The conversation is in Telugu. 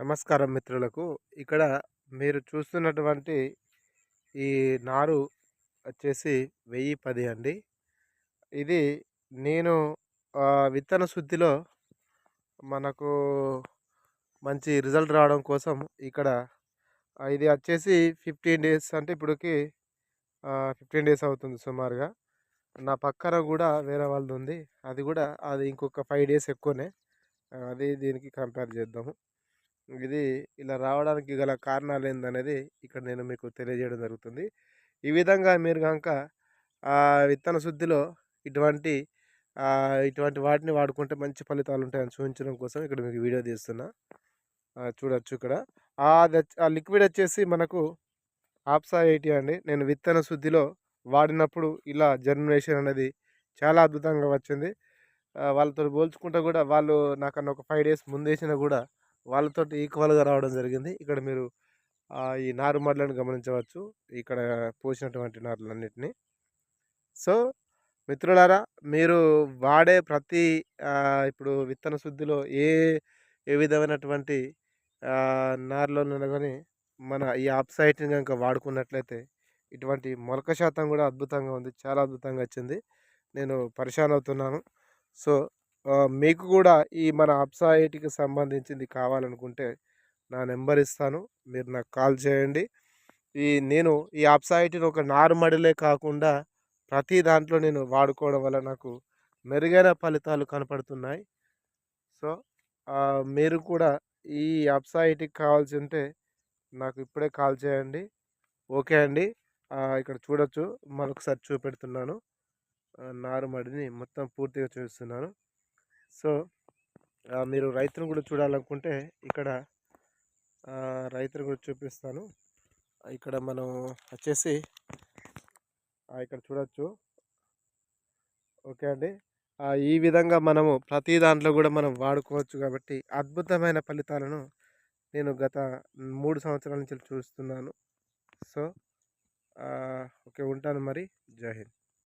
నమస్కారం మిత్రులకు. ఇక్కడ మీరు చూస్తున్నటువంటి ఈ నారు వచ్చేసి వెయ్యి పది అండి. ఇది నేను విత్తన శుద్ధిలో మనకు మంచి రిజల్ట్ రావడం కోసం ఇక్కడ ఇది వచ్చేసి ఫిఫ్టీన్ డేస్ అంటే ఇప్పటికి ఫిఫ్టీన్ డేస్ అవుతుంది సుమారుగా. నా పక్కన కూడా వేరే వాళ్ళది ఉంది. అది కూడా అది ఇంకొక ఫైవ్ డేస్ ఎక్కువనే. అది దీనికి కంపేర్ చేద్దాము. ఇది ఇలా రావడానికి గల కారణాలు ఏందనేది ఇక్కడ నేను మీకు తెలియజేయడం జరుగుతుంది. ఈ విధంగా మీరు కనుక విత్తన శుద్ధిలో ఇటువంటి ఇటువంటి వాటిని వాడుకుంటే మంచి ఫలితాలు ఉంటాయని చూపించడం కోసం ఇక్కడ మీకు వీడియో తీస్తున్నా. చూడొచ్చు ఇక్కడ. ఆ లిక్విడ్ వచ్చేసి మనకు ఆప్సా ఎయిటీ అండి. నేను విత్తన శుద్ధిలో వాడినప్పుడు ఇలా జర్మినేషన్ అనేది చాలా అద్భుతంగా వచ్చింది. వాళ్ళతో పోల్చుకుంటే కూడా వాళ్ళు నాకన్నా ఒక ఫైవ్ డేస్ ముందేసినా కూడా వాళ్ళతో ఈక్వల్గా రావడం జరిగింది. ఇక్కడ మీరు ఈ ఈ నారుమడులను గమనించవచ్చు. ఇక్కడ పోసినటువంటి నారులన్నిటిని. సో మిత్రులారా మీరు వాడే ప్రతి ఇప్పుడు విత్తన శుద్ధిలో ఏ ఏ విధమైనటువంటి ఆ, నారులోనైనా కానీ మన ఈ ఆప్సైట్ని కనుక వాడుకున్నట్లయితే ఇటువంటి మొలక శాతం కూడా అద్భుతంగా ఉంది. చాలా అద్భుతంగా వచ్చింది. నేను పరిశాన్ అవుతున్నాను. సో మీకు కూడా ఈ మన అప్సాయిటీకి సంబంధించింది కావాలనుకుంటే నా నెంబర్ ఇస్తాను. మీరు నాకు కాల్ చేయండి. ఈ నేను ఈ అప్సాయిటీని ఒక నారుమడిలే కాకుండా ప్రతి దాంట్లో నేను వాడుకోవడం వల్ల నాకు మెరుగైన ఫలితాలు కనపడుతున్నాయి. సో మీరు కూడా ఈ అప్సాయిటీకి కావాల్సి ఉంటే నాకు ఇప్పుడే కాల్ చేయండి. ఓకే అండి. ఇక్కడ చూడొచ్చు. మరొకసారి చూపెడుతున్నాను. నారుమడిని మొత్తం పూర్తిగా చూపిస్తున్నాను సో మీరు రైతును కూడా చూడాలనుకుంటే ఇక్కడ రైతును కూడా చూపిస్తాను. ఇక్కడ మనం వచ్చేసి ఇక్కడ చూడొచ్చు. ఓకే అండి. ఈ విధంగా మనము ప్రతి దాంట్లో కూడా మనం వాడుకోవచ్చు కాబట్టి అద్భుతమైన ఫలితాలను నేను గత మూడు సంవత్సరాల నుంచి చూస్తున్నాను. సో ఓకే ఉంటాను మరి. జై హింద్.